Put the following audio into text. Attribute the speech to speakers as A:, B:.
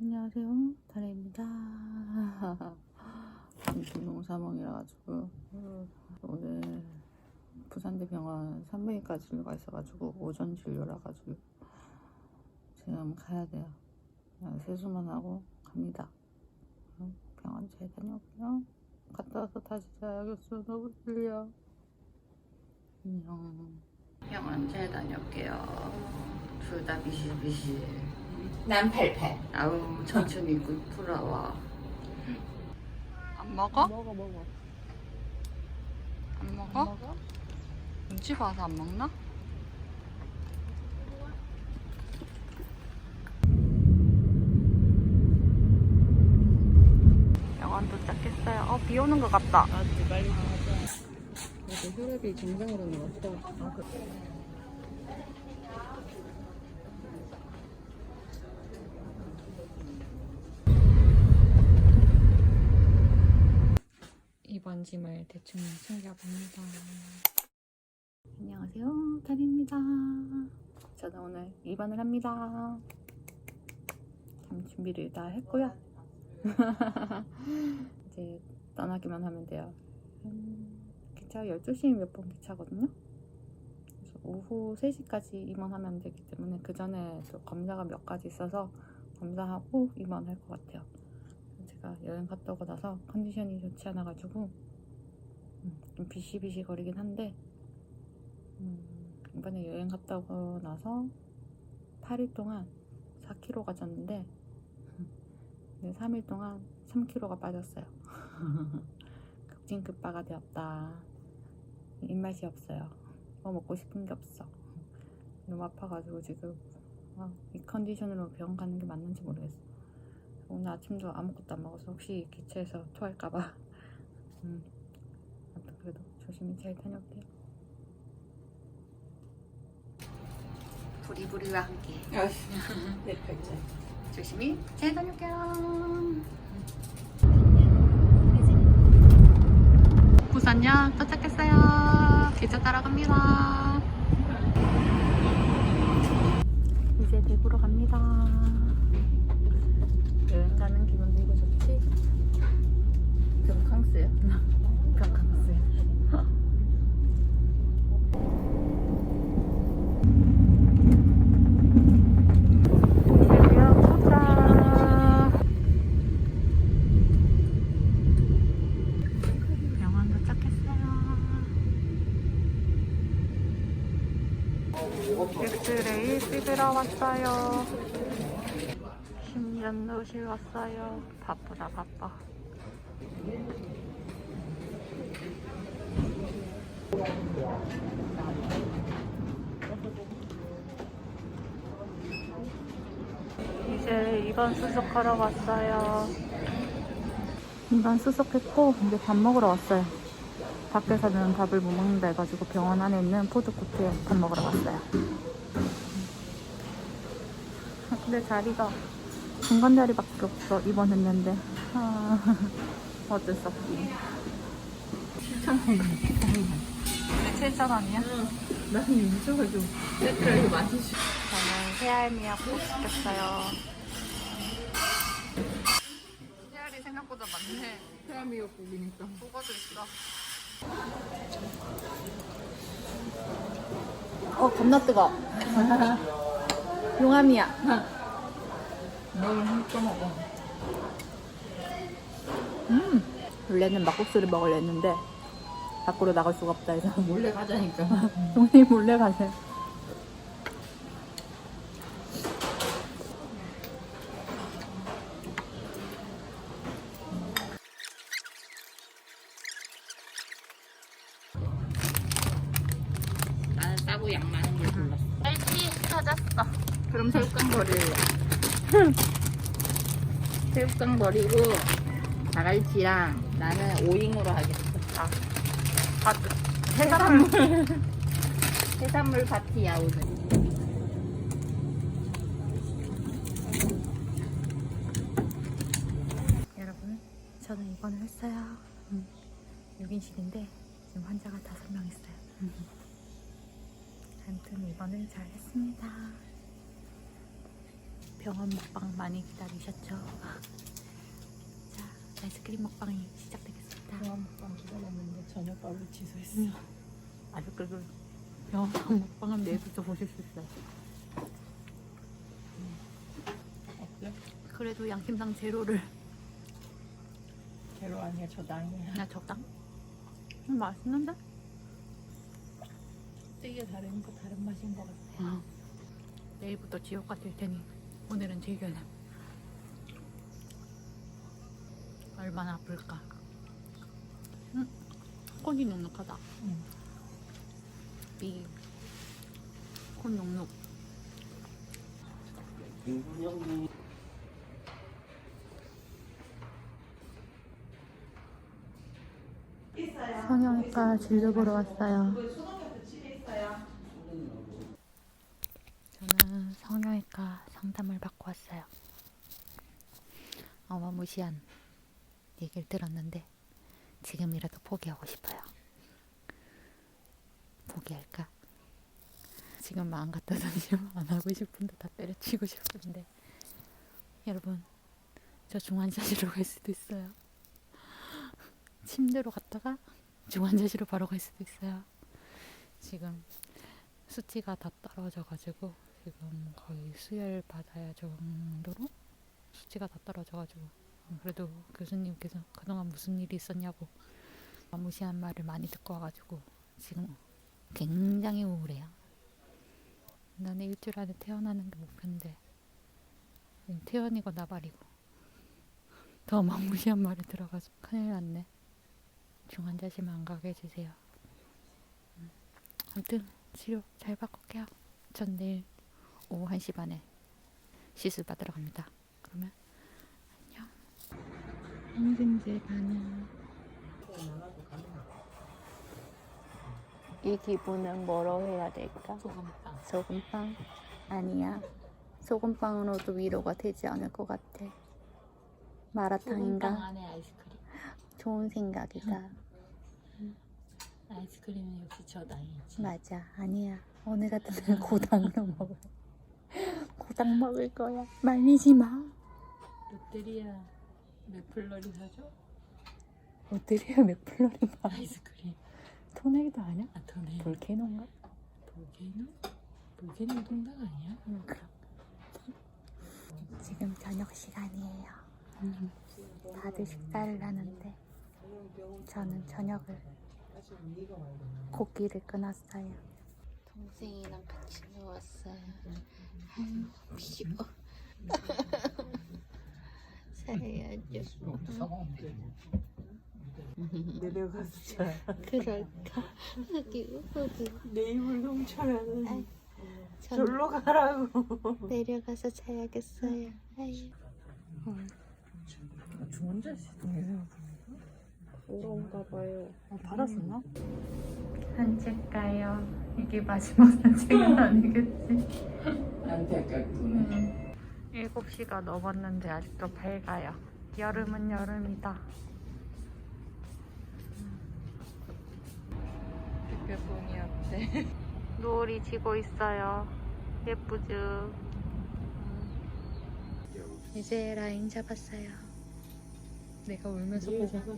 A: 안녕하세요. 다래입니다. 중농사몽이라가지고 오늘 부산대병원 산부인과 진료가 있어가지고 오전 진료라가지고 지금 가야 돼요. 세수만 하고 갑니다. 응, 병원 잘 다녀올게요. 갔다 와서 다시 자야겠어. 너무 졸려. 안녕. 병원 잘 다녀올게요. 둘다 비실비실.
B: 난 팔팔.
A: 아우 천천히 있고 부러워 안 먹어?
B: 먹어 먹어.
A: 안 먹어? 눈치 봐서 안 먹나? 병원 도착했어요 어 비 오는 것 같다
B: 아주 빨리 가자. 그래도 혈압이 정상으로 나왔어. 아, 그...
A: 짐을 대충 챙겨봅니다. 안녕하세요. 달입니다. 저는 오늘 입원을 합니다. 참 준비를 다 했고요. 이제 떠나기만 하면 돼요. 음, 기차가 12시에 몇번 기차거든요. 그래서 오후 3시까지 입원하면 되기 때문에 그 전에 또 검사가 몇 가지 있어서 검사하고 입원할 것 같아요 제가 여행 갔다 오고 나서 컨디션이 좋지 않아 가지고 좀 비시비시 거리긴 한데 음, 이번에 여행 갔다 오고 나서 8일 동안 4kg가 쪘는데 네, 3일 동안 3kg가 빠졌어요. 급진급파가 되었다. 입맛이 없어요. 뭐 먹고 싶은 게 없어. 너무 아파가지고 지금 아, 이 컨디션으로 병원 가는 게 맞는지 모르겠어 오늘 아침도 아무것도 안 먹어서 혹시 기차에서 토할까봐. 음, 아무튼 그래도 조심히 잘 다녀올게요. 부리부리와 함께.
B: 내 팔자.
A: 조심히 잘 다녀올게요. 부산역 도착했어요. 기차 따라 갑니다. 이제 대구로 갑니다 여행 가는 기분도 이거 좋지? 병캉스야? 병캉스야 대구역 도착 병원 엑스레이 찍으러 왔어요. 심전도실 왔어요. 바쁘다 바빠. 이제 입원 수속하러 왔어요. 입원 수속했고 이제 밥 먹으러 왔어요. 밖에서는 밥을 못 먹는다 해가지고 병원 안에 있는 푸드코트에 밥 먹으러 왔어요 근데 자리가 중간 자리밖에 없어. 입원했는데. 아, 어쩔 수 없지. 7,000원이야?
B: 나는 무서워가지고 세트를 많이 주.
A: 저는 새알미역국 시켰어요. 새알이 생각보다 많네.
B: 고기니까.
A: 뭐가도 있어. 어 겁나 뜨거. 용암이야
B: 너무 힘써 먹어.
A: 음 원래는 막국수를 먹으려 했는데 밖으로 나갈 수가 없다 해서
B: 몰래 가자니까.
A: 동생이 몰래 가세요
B: 나는 싸고 양 많은 걸 골랐어.
A: 딸기 찾았어
B: 그럼 새우깡 버릴래. 새우깡 버리고 자갈치랑 나는 오잉으로 하겠어.
A: 아, 아
B: 해산물. 해산물 파티야 오늘.
A: 여러분 저는 입원을 했어요 음, 6인실인데 지금 환자가 다섯 명 있어요 음. 아무튼 입원을 잘 했습니다 병원 먹방 많이 기다리셨죠? 자, 아이스크림 먹방이 시작되겠습니다.
B: 병원 먹방 기다렸는데 저녁밥을 취소했어.
A: 아주 그래도 병원 먹방은 내일부터 보실 수 있어요.
B: 어때?
A: 그래도 양심상 제로를
B: 괴로 아니야 저당이야.
A: 그냥 적당? 음, 맛있는데?
B: 되게 다르니까 다른 맛인 것 같아.
A: 내일부터 지옥 같을 테니 오늘은 즐겨내. 얼마나 아플까? 응? 콘이 눅눅하다.
B: 응.
A: 이. 콘 눅눅. 성형외과 진료 보러 왔어요. 저는 성형외과 상담을 받고 왔어요. 어마 무시한 얘기를 들었는데 지금이라도 포기하고 싶어요. 포기할까? 지금 마음 같아서는 안 하고 싶은데 다 때려치고 싶은데 여러분 저 중환자실로 갈 수도 있어요. 침대로 갔다가 중환자실로 바로 갈 수도 있어요. 지금 수치가 다 떨어져가지고 지금 거의 수혈 받아야 정도로 수치가 다 떨어져가지고 그래도 교수님께서 그동안 무슨 일이 있었냐고 무시한 말을 많이 듣고 와가지고 지금 굉장히 우울해요. 나는 일주일 안에 태어나는 게 목표인데 태연이고 나발이고 더 마무시한 말이 들어가지고 큰일 났네. 중환자실만 안 가게 해주세요. 음, 아무튼 치료 잘 받고 올게요. 전 내일 오후 1시 반에 시술 받으러 갑니다. 그러면 안녕. 행진제 가는 이 기분은 뭐로 해야 될까?
B: 소금빵.
A: 소금빵? 아니야. 소금빵으로도 위로가 되지 않을 것 같아. 마라탕인가?
B: 안에 아이스크림.
A: 좋은 생각이다.
B: 아이스크림은 역시 저당이지.
A: 맞아. 아니야. 오늘 같은 날은 고당으로 먹어. 고당 먹을 거야. 말리지 마.
B: 롯데리아 맥플러리 사줘?
A: 롯데리아 맥플러리가
B: 아이스크림.
A: 토네이도 아니야?
B: 아 더네.
A: 볼케노인가?
B: 볼케노? 볼케노 동당 아니야?
A: 응, 그럼. 지금 저녁 시간이에요. 다들 식사를 하는데 저는 저녁을 고기를 끊었어요. 동생이랑 같이 누웠어요. 아유 귀여워. 잘해야죠.
B: 내려가서 자.
A: 그럴까? 여기 여기.
B: 내 입을 훔쳐라.
A: 아이, 전
B: 절로 가라고.
A: 내려가서 자야겠어요. 아유.
B: 중환자실에 오런가 봐요. 아, 받았었나?
A: 산책 가요. 이게 마지막 산책은 아니겠지?
B: 안타깝구나.
A: 7시가 넘었는데 아직도 밝아요. 여름은 여름이다.
B: 어때?
A: 노을이 지고 있어요. 예쁘죠? 이제 라인 잡았어요. 내가 울면서 보고